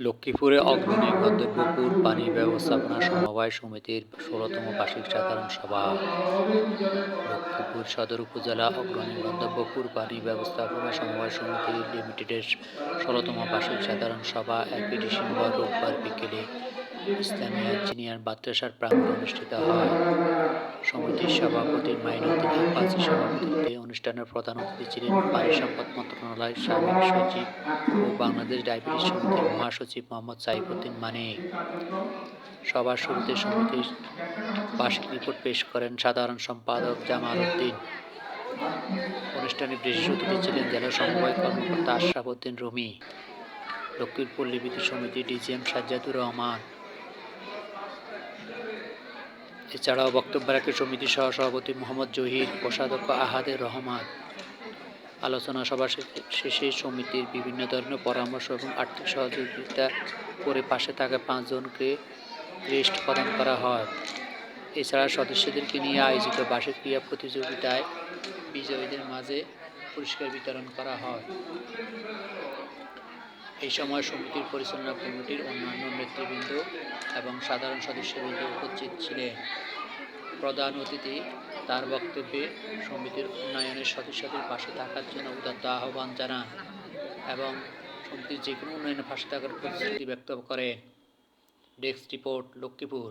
লক্ষ্মীপুরে অগ্রণী গন্তব্যপুর পানি ব্যবস্থাপনা সমবায় সমিতির ষোলতম বার্ষিক সাধারণ সভা। লক্ষ্মীপুর সদর উপজেলা অগ্রণী গন্তব্যপুর পানি ব্যবস্থাপনা সমবায় সমিতি লিমিটেডের ষোলতম বার্ষিক সাধারণ সভা একই ডিসেম্বর রোববার বিকেলে ইসলামিয়া ইঞ্জিনিয়ার মাদ্রাসার প্রাঙ্গণে অনুষ্ঠিত হয়। সমিতির সভাপতি মাইনুদ্দিন আব্বাসী সভাপতিত্বে অনুষ্ঠানের প্রধান অতিথি ছিলেন পানি সম্পদ মন্ত্রণালয়ের সাবেক সচিব ও বাংলাদেশ ডায়াবেটিস সমিতির মহাসচিব মোহাম্মদ সাইফুদ্দিন মানে সবার শুরুতে সমিতির বার্ষিক রিপোর্ট পেশ করেন সাধারণ সম্পাদক জামাল উদ্দিন। অনুষ্ঠানে বিশেষ অতিথি ছিলেন জেলা সমবায় কর্মকর্তা আশরাফ উদ্দিন রুমি লক্ষ্মীপুর লিপিত সমিতি ডিজিএম সাজ্জাদুর রহমান এছাড়াও বক্তব্য রাখেন সমিতির সহসভাপতি মোহাম্মদ জহির, কোষাধ্যক্ষ আহাদের রহমান। আলোচনা সভা শেষে সমিতির বিভিন্ন ধরনের পরামর্শ এবং আর্থিক সহযোগিতা করে পাশে থাকা পাঁচজনকে ক্রেস্ট প্রদান করা হয়। এছাড়া সদস্যদেরকে নিয়ে আয়োজিত বার্ষিক ক্রীড়া প্রতিযোগিতায় বিজয়ীদের মাঝে পুরস্কার বিতরণ করা হয়। এই সময় সমিতির পরিচালনা কমিটির অন্যান্য নেতৃবৃন্দ এবং সাধারণ সদস্যবৃন্দ উপস্থিত ছিলেন। প্রধান অতিথি তার বক্তব্যে সমিতির উন্নয়নের সদস্যদের পাশে থাকার জন্য উদাত্ত আহ্বান জানান এবং সমিতির যে কোনো উন্নয়নের পাশে থাকার প্রতিশ্রুতি ব্যক্ত করেন। Desk report, Lakshmipur.